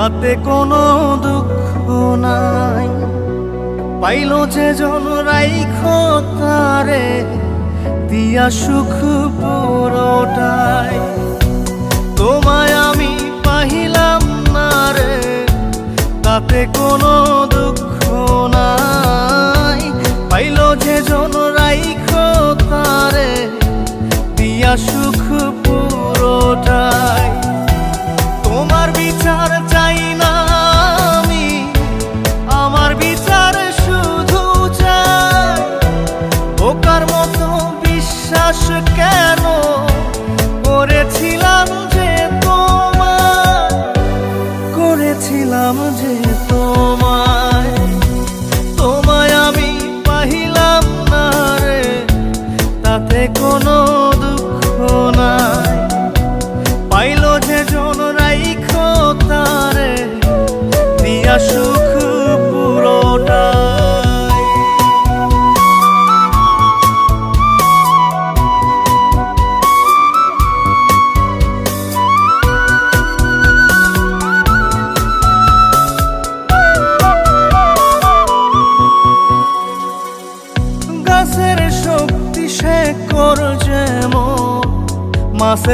তাতে কোনো দুঃখ নাই। পাইল যে জন রাইখ দিয়া সুখ পুরোটাই। বিশ্বাস কেন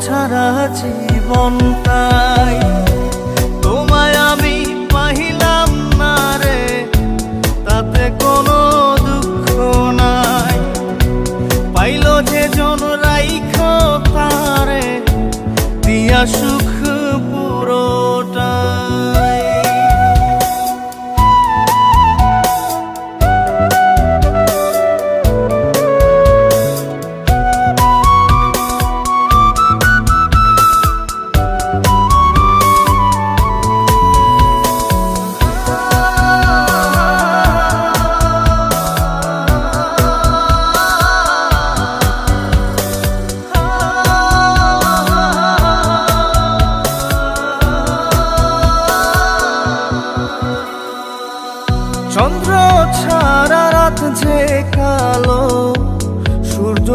ছাড়া জীবন তাই।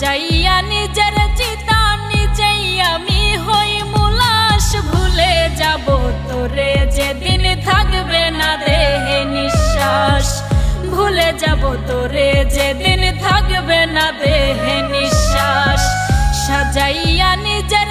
সাজাইয়া নিজের চিতা নিজেই আমি হই মুলাস, ভুলে যাব তোরে যেদিন থাকবে না দেহে নিঃশ্বাস। ভুলে যাব তোরে যেদিন থাকবে না দেহে নিঃশ্বাস। সাজাইয়া নিজের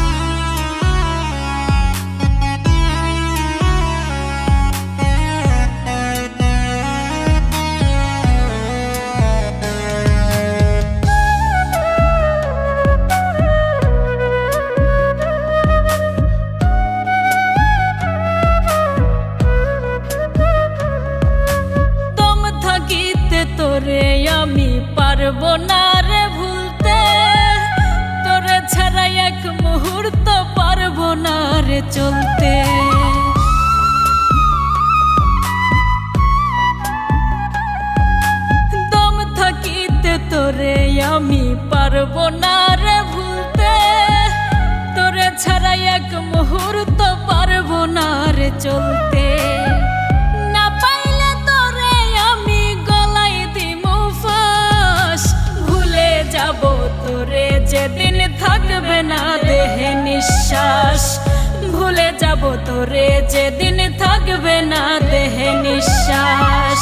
আমি পারব না রে ভুলতে। তোরে ছাড়া এক মুহূর্ত পারব না রে চলতে। তোরে আমি গলাই ভুলে যাব যেদিন না দেহে নিঃশ্বাস। ভুলে যাব তোরে যেদিন থাকবে না দেহে নিঃশ্বাস।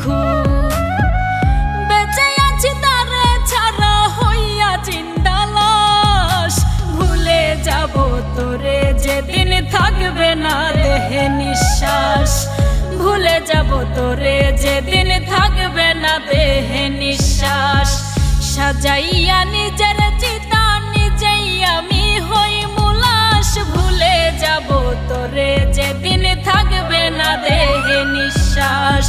খুব বেঁচে আছি তারে ছাড়া হইয়া চিন্তালাস ভুলে যাব তোরে, যেদিন থাকবে না দেহে নিঃশ্বাস। ভুলে যাব তোরে, যেদিন থাকবে না দেহে নিঃশ্বাস। সাজাইয়া নিজের চিতা, নিজেই আমি হই মুলাস। ভুলে যাব তোরে, যেদিন থাকবে না দেহে নিঃশ্বাস।